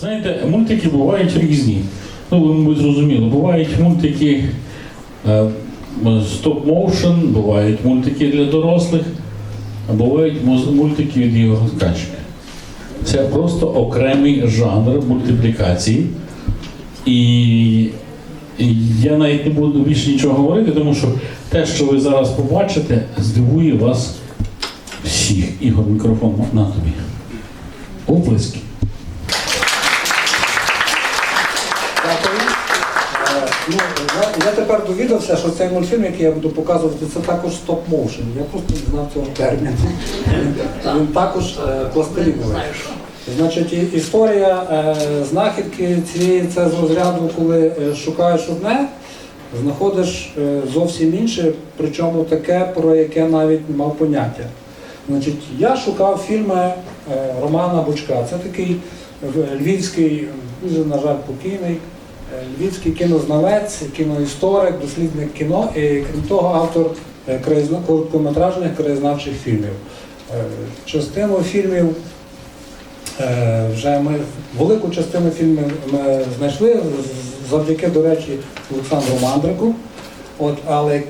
Знаєте, мультики бувають різні. Ну, ви, зрозуміли. Бувають мультики стоп-моушен, бувають мультики для дорослих, а бувають мультики від Ігоря Ткачика. Це просто окремий жанр мультиплікації. І я навіть не буду більше нічого говорити, тому що те, що ви зараз побачите, здивує вас всіх. Ігор, мікрофон на тобі. Оплески. Дякую. Е, Ну, я, я тепер довідався, що цей мультфільм, який я буду показувати, це також стоп-моушен. Я просто не знав цього терміну. Він також е, пластиліновий. Значить, історія е, знахідки цієї це з розряду, коли шукаєш одне, знаходиш зовсім інше, причому таке, про яке навіть не мав поняття. Значить, я шукав фільми Романа Бучка. Це такий львівський, дуже, на жаль, покійний, львівський кінознавець, кіноісторик, дослідник кіно і крім того, автор е, короткометражних краєзнавчих фільмів. Е, Частину фільмів е, вже ми велику частину фільмів ми знайшли завдяки, до речі, Олександру Мандрику. От, але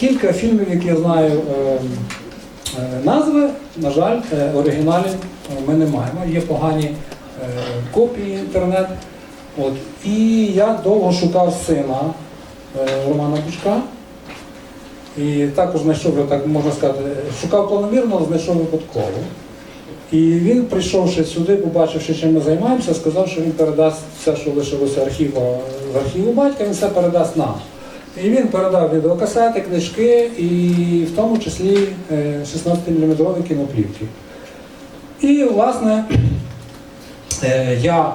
кілька фільмів, які я знаю е, е, назви, на жаль, е, оригіналів е, ми не маємо. Є погані е, копії інтернет. От. І я довго шукав сина е, Романа Бучка. І також знайшов, так можна сказати, шукав планомірно, але знайшов випадково. І він, прийшовши сюди, побачивши, чим ми займаємося, сказав, що він передасть все, що лишилося архіву, з архіву батька, він все передасть нам. І він передав відеокасети, книжки, і в тому числі 16-мм кіноплівки. І, власне, е, я,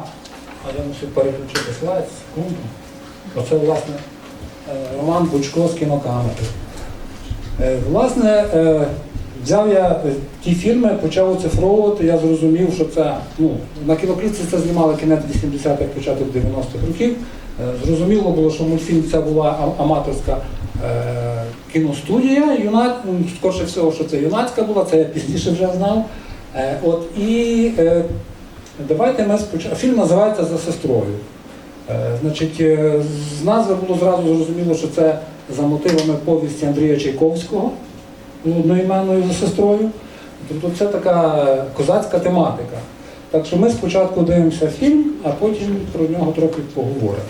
а я мушу переключити слайд, секунду. Оце, власне, е, Роман Бучко з кінокамери. Е, Власне, е, взяв я ті фільми, почав оцифровувати, я зрозумів, що це, ну, на кінокліпці це знімали кінець 80-х, початок 90-х років. Зрозуміло було, що мультфільм це була аматорська кіностудія, юна, скорше всього, що це юнацька була, це я пізніше вже знав. От, і давайте ми спочатку. Фільм називається За сестрою. Е, Значить, е, з назви було зразу зрозуміло, що це за мотивами повісті Андрія Чайковського одноіменною за сестрою. Тобто це така козацька тематика. Так що ми спочатку дивимося фільм, а потім про нього трохи поговоримо.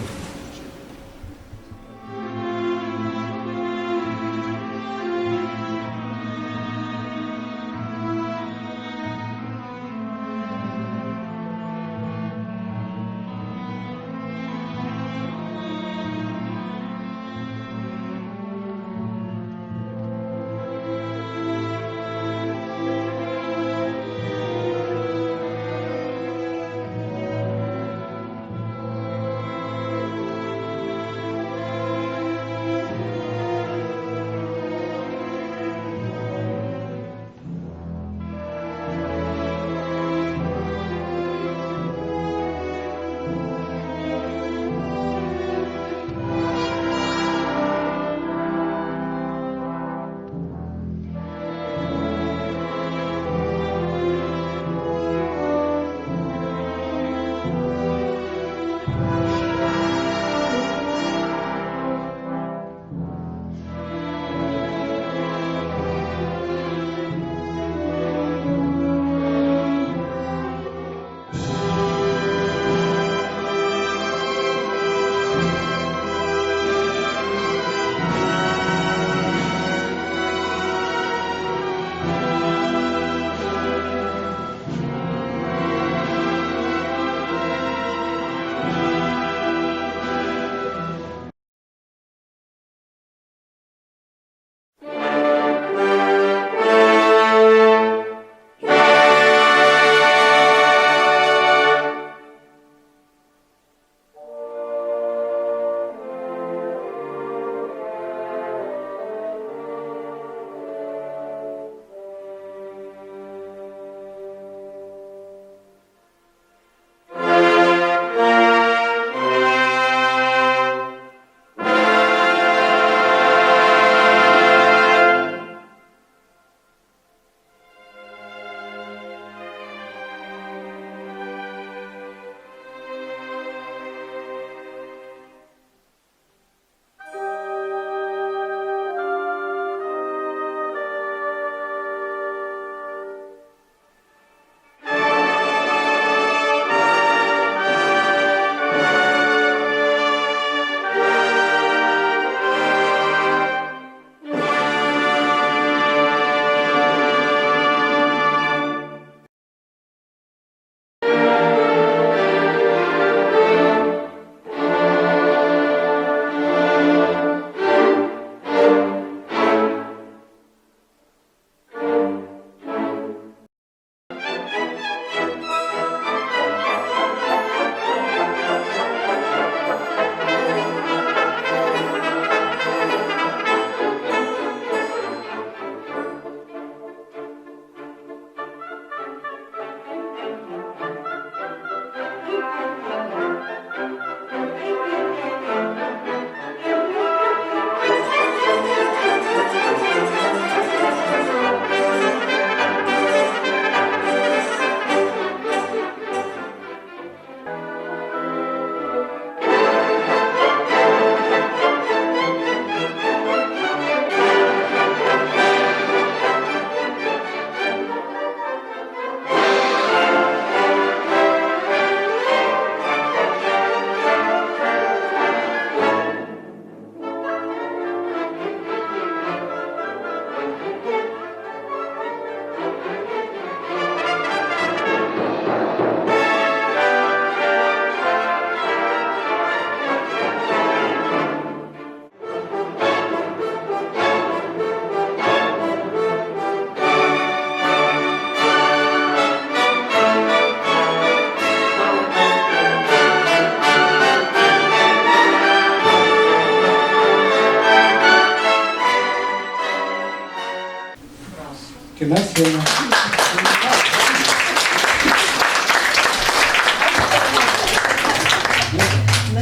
Кінець.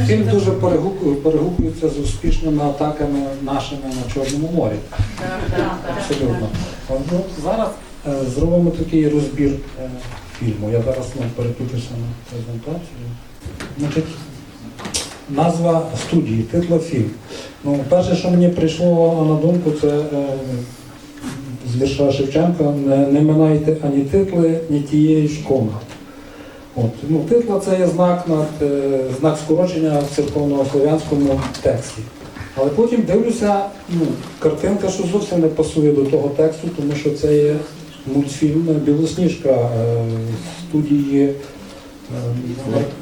Фільм дуже перегукується з успішними атаками нашими на Чорному морі. Абсолютно. Ну, зараз е, зробимо такий розбір е, фільму. Я зараз ну, переключуся на презентацію. Значить, назва студії, титла фільм. Ну, перше, що мені прийшло на думку, це е, з вірша Шевченка не, не минайте ані титли, ні тієї ж. От, ну, титла це є знак, над, е, знак скорочення в церковно-слов'янському тексті. Але потім дивлюся, ну, картинка, що зовсім не пасує до того тексту, тому що це є мультфільм Білосніжка е, студії е,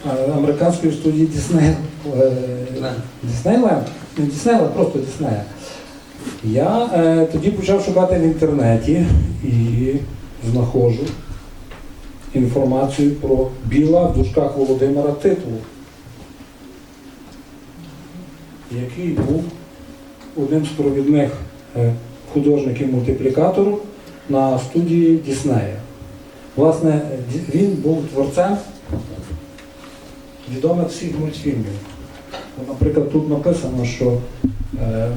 е, американської студії Дісней. е, Діснейленд? Не Діснейленд, просто Діснея. Я е, тоді почав шукати в інтернеті і знаходжу інформацію про Біла в дужках Володимира Титулу, який був одним з провідних е, художників мультиплікатору на студії Діснея. Власне, він був творцем відомих всіх мультфільмів. Наприклад, тут написано, що е,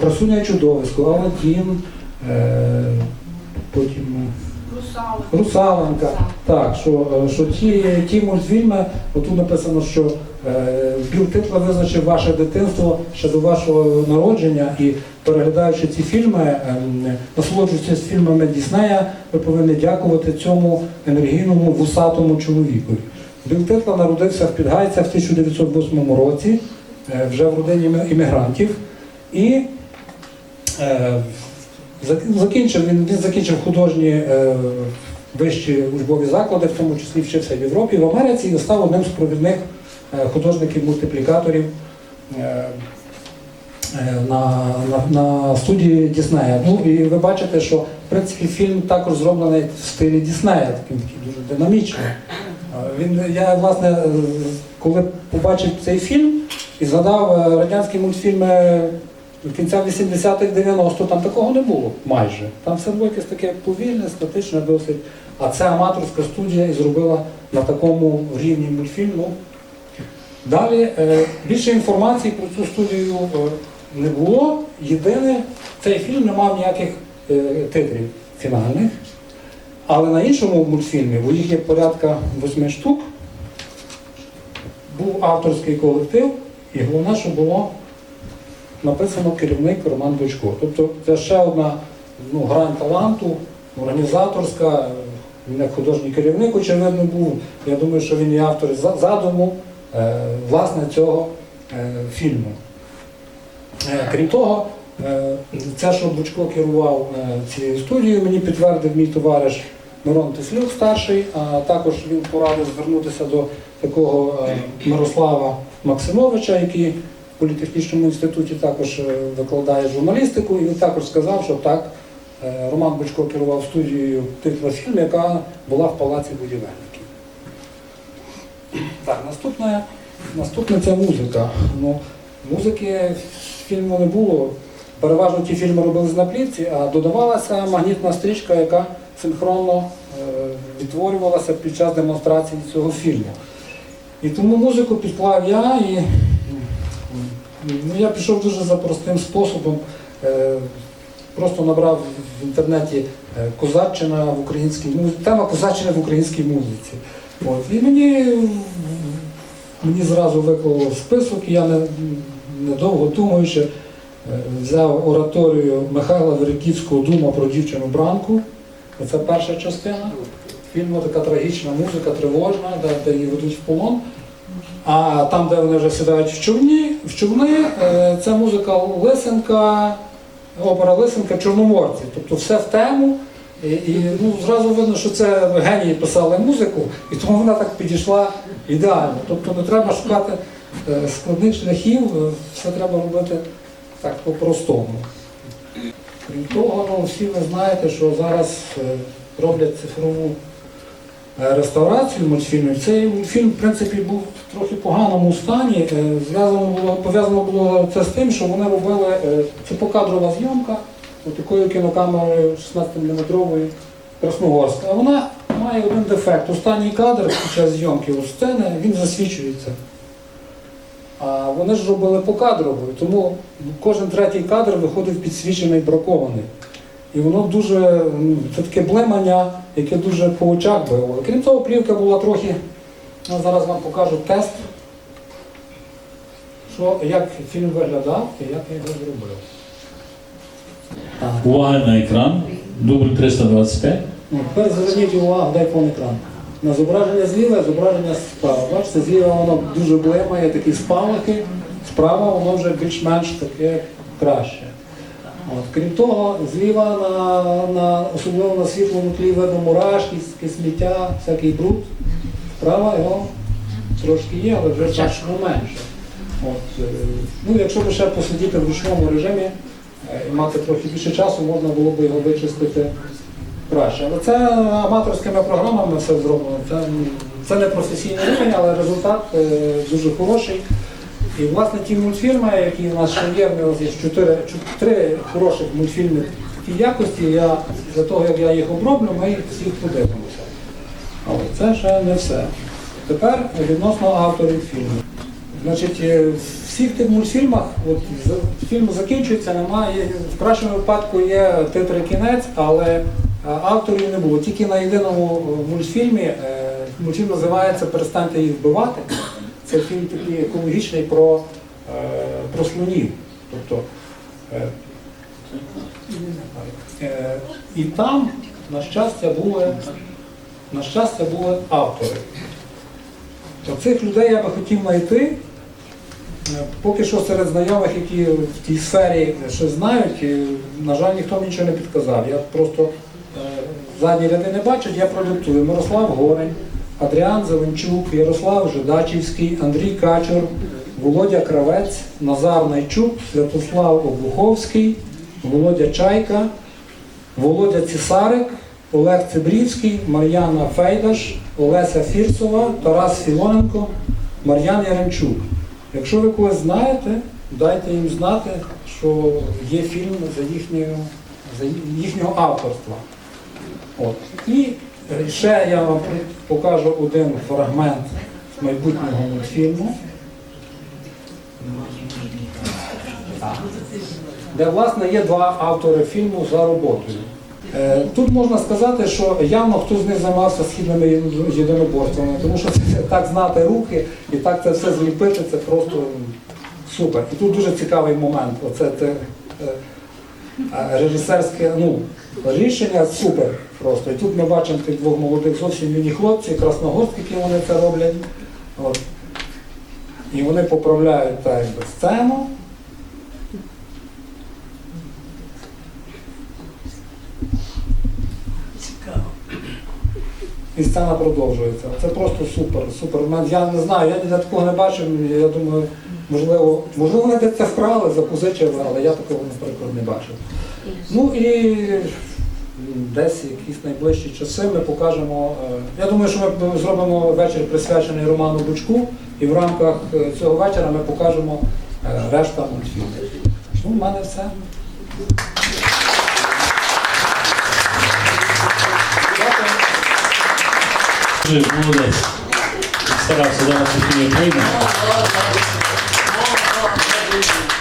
красуня і чудовисько, Аладдін, е, потім. е, Русаленка. Так, що, е, що ті, ті мультфільми, отут написано, що е, Біл Титла визначив ваше дитинство ще до вашого народження, і переглядаючи ці фільми, ем, насолоджуючись фільмами Діснея, ви повинні дякувати цьому енергійному вусатому чоловікові. Біл Титла народився в Підгайцях в 1908 році, е, вже в родині іммігрантів. І е, Закінчив він, закінчив художні е, вищі учбові заклади, в тому числі вчився в Європі, в Америці і став одним з провідних е, художників-мультиплікаторів на, на, на студії Діснея. Ну і ви бачите, що в принципі фільм також зроблений в стилі Діснея, такий, такий дуже динамічний. Він, я, власне, коли побачив цей фільм і згадав радянські мультфільми кінця 80-х 90-х там такого не було майже. Там все було якесь таке повільне, статичне досить. А це аматорська студія і зробила на такому рівні мультфільм. Ну, Далі е, більше інформації про цю студію е, не було. Єдине, цей фільм не мав ніяких е, титрів фінальних. Але на іншому мультфільмі, бо їх є порядка восьми штук, був авторський колектив, і головне, що було написано керівник Роман Бучко. Тобто це ще одна ну, грань таланту, організаторська, він як художній керівник, очевидно, був. Я думаю, що він і автор задуму е, власне цього е, фільму. Е, крім того, це, що Бучко керував цією студією, мені підтвердив мій товариш Мирон Теслюк старший, а також він порадив звернутися до такого Мирослава Максимовича, який політехнічному інституті також е, викладає журналістику, і він також сказав, що так, е, Роман Бучко керував студією титла фільм, яка була в Палаці будівельників. Так, наступне, наступне це музика. Ну, музики фільму не було. Переважно ті фільми робились на плівці, а додавалася магнітна стрічка, яка синхронно е, відтворювалася під час демонстрації цього фільму. І тому музику підклав я і ну, я пішов дуже за простим способом. Е, Просто набрав в інтернеті е, козаччина в українській музиці, тема козаччина в українській музиці. От. І мені, мені зразу виклало список, і я не, недовго думаючи, е, взяв ораторію Михайла Вериківського Дума про дівчину Бранку. Це перша частина. Фільму така трагічна музика, тривожна, де, де її ведуть в полон. А там, де вони вже сідають в човні, в човни, е, це музика Лисенка, опера Лисенка Чорноморці. Тобто все в тему. І, і ну, зразу видно, що це генії писали музику, і тому вона так підійшла ідеально. Тобто не треба шукати е, складних шляхів, е, все треба робити так по-простому. Крім того, ну, всі ви знаєте, що зараз роблять цифрову реставрацію мультфільмів. Цей мультфільм, в принципі, був в трохи поганому стані. Е, було, пов'язано було це з тим, що вони робили е, це покадрова зйомка такою кінокамерою 16-мм Красногорська. А вона має один дефект. Останній кадр під час зйомки у сцени він засвічується. А вони ж робили покадрово, тому кожен третій кадр виходив підсвічений, бракований. І воно дуже, це таке блемання, яке дуже по очах било. Крім того, плівка була трохи, ну, зараз вам покажу тест, що, як фільм виглядав і як я його зробив. Увага на екран. Дубль 325. Ну, тепер зверніть увагу, дай повний екран. На зображення зліва, зображення справа. Бачите, зліва воно дуже блимає, такі спалахи, справа воно вже більш-менш таке краще. От, крім того, зліва на, на особливо на світлому тлі видно мурашки, сміття, всякий бруд. Справа його трошки є, але вже значно менше. От, е, ну, якщо би ще посидіти в ручному режимі е, і мати трохи більше часу, можна було б його вичистити краще. Але це аматорськими програмами все зроблено. Це, це не професійний рівень, але результат е, дуже хороший. І власне ті мультфільми, які у нас ще є, в нас є чотири, три хороших мультфільми такій якості. Я для того, як я їх оброблю, ми всіх подивимося. Але це ще не все. Тепер відносно авторів фільму. Значить, е, в всіх тих мультфільмах, от фільм закінчується, немає. В кращому випадку є титр і кінець, але е, авторів не було. Тільки на єдиному е, мультфільмі, мультфільм називається Перестаньте їх вбивати. Це фільм такий екологічний про, е, про слонів. Тобто, е, е, і там, на щастя, були, на щастя, були автори. Оцих людей я би хотів знайти. Поки що серед знайомих, які в тій сфері щось знають, е, на жаль, ніхто мені нічого не підказав. Я просто задні ряди не бачу, я продиктую. Мирослав Горень, Адріан Зеленчук, Ярослав Жидачівський, Андрій Качур, Володя Кравець, Назар Найчук, Святослав Обуховський, Володя Чайка, Володя Цісарик, Олег Цибрівський, Мар'яна Фейдаш, Олеся Фірсова, Тарас Філоненко, Мар'ян Яремчук. Якщо ви когось знаєте, дайте їм знати, що є фільм за, їхньою, за їхнього авторства. От. І ще я вам покажу один фрагмент майбутнього мультфільму. Де, власне, є два автори фільму за роботою. Е, Тут можна сказати, що явно хтось з них займався східними єдиноборствами, тому що так знати рухи і так це все зліпити, це просто супер. І тут дуже цікавий момент. Оце те, режисерське ну, рішення супер просто. І тут ми бачимо тих двох молодих зовсім юні хлопці, красногорські, які вони це роблять. От. І вони поправляють так, якби, сцену. І сцена продовжується. Це просто супер, супер. Я не знаю, я ніде такого не бачив. Я думаю, можливо, можливо, вони це вкрали, запозичили, але я такого, наприклад, не бачив. Ну і десь якісь найближчі часи ми покажемо. е, Я думаю, що ми зробимо вечір присвячений Роману Бучку, і в рамках е, цього вечора ми покажемо е, решта мультфільмів. Ну, в мене все. Молодець. Старався зараз прийме. Thank you.